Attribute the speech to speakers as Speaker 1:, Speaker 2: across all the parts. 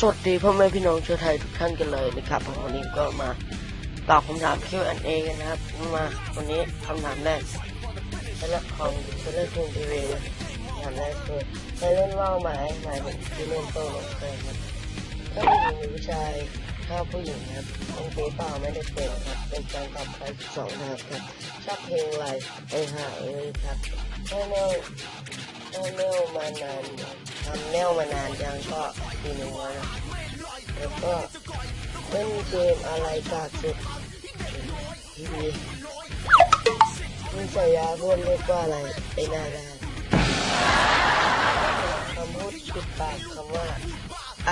Speaker 1: สวัสดีพ่อแม่พี่น้องชาวไทยทุกท่านกันเลยนะครับผมวันนี้ก็มาตอบคำถาม Q&A กันนะครับมาวันนี้คำถามแรกสำหรับของจะเล่นทีมทีวีนะคำถามแรกคือเคยเล่นว่าวไหมหมายถึงที่เล่นโต้ลงเคยครับถ้าผู้หญิงหรือผู้ชายถ้าผู้หญิงครับเป็นปีเปล่าไม่ได้เป็นครับเป็นการตอบไปสองนะครับครับชอบเพลงอะไรไปหาเอ้ยครับให้แนวให้แนวมานานทำแนวมานานยังก็ ปีหนึ่งแล้วนะแล้วก็เล่นเกมอะไรกากสุดทีวีมีฉายาเพื่อนเรียกว่าอะไรไอ้นาดาคำพูดปิดปากคำว่า ไอ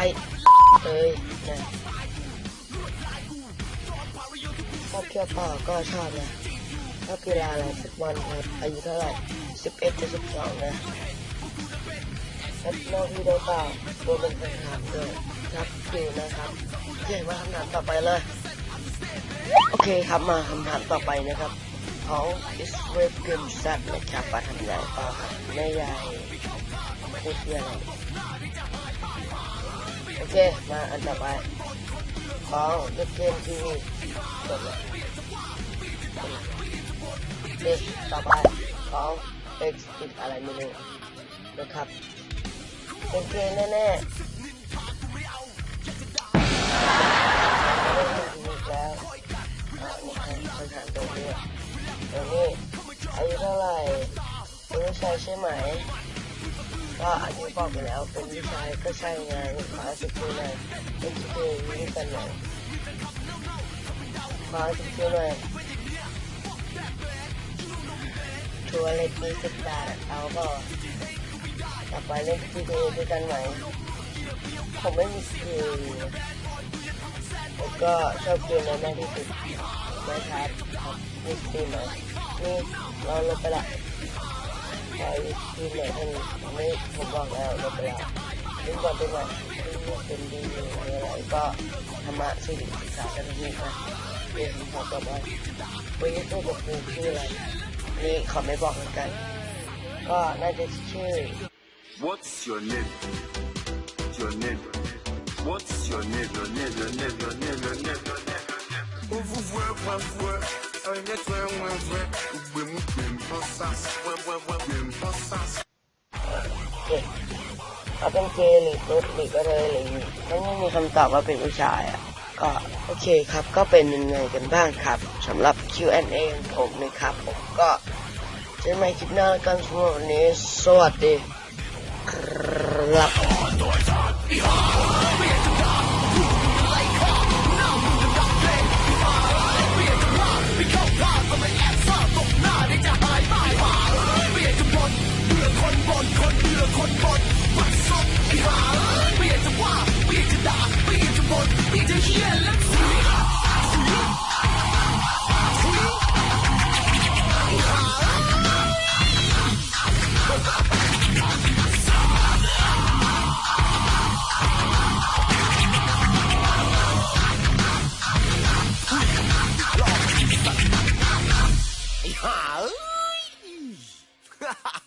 Speaker 1: เอ้ยนะชอบเที่ยวป่าก็ชอบนะชอบกีฬาอะไรฟุตบอลครับอายุเท่าไหร่สิบเอ็ดจะสิบสองนะ แล้วนอกที่ได้เปล่าตัวเป็นคนถามด้วยครับคิวนะครับโอเคมาคำถามต่อไปเลย โอเคครับมาคำถามต่อไปนะครับเของ is w e b g a m e s นะครับมาทำอย่างต่อครับแม่ยายพูดเรื่องอะไรโอเค มาอันต่อไปเของ The Game TV จบแล้วเด็กต่อไปเของ X ติดอะไรไม่รู้นะครับเป็นเกมแน่ๆแล้วอ่านี่ครับคำถามตัวนี้ตัวนี้อายุเท่าไหร่เป็นผู้ชายใช่ไหมก็อายุบอกไปแล้วเป็นผู้ชายก็ใช่ไงขอสิบปีหน่อยเป็นสิบปีนี้กันหน่อยขอสิบปีหน่อย ทัวเล็กมีสิบบาทเอาก็กลับไปเล่นทีวีด้วยกันไหมผมไม่มีทีวีแล้วก็ชอบเกมนั้นมากที่สุดนะครับครับนี่ทีมไหนนี่เราลงไปละใครทีมไหนท่านไม่ผมบอกแล้วลงไปละลิงก่อนเป็นไงลิงก์เป็นดีอะไรก็ธรรมะสิ่งศึกษากันที่นะเรียนขอต่อไปวันนี้ตัวกับครูชื่ออะไร นี่ขอไม่บอกเหมือนกัน ก็น่าจะชื่อ
Speaker 2: What's your name? Your name. What's your name? Your name, your name, your name, your name, your name, your name. Ouvre-vous, ouvre-vous, ouvre toi ouvre, ouvre-moi, ouvre-moi, sas, ouvre-moi, ouvre-moi, sas.
Speaker 1: เก่งเขาเป็นเกย์หรือตุ๊ดหรือก็เลยหรือถ้าไม่มีคำตอบว่าเป็นผู้ชายอะ ก็โอเคครับก็เป็นยังไงกันบ้างครับสำหรับ Q&A ของผมนะครับผมก็เจะไม่คลิปหน้ากันสำหรับวันนี้สวัสดีครับ
Speaker 3: Ay.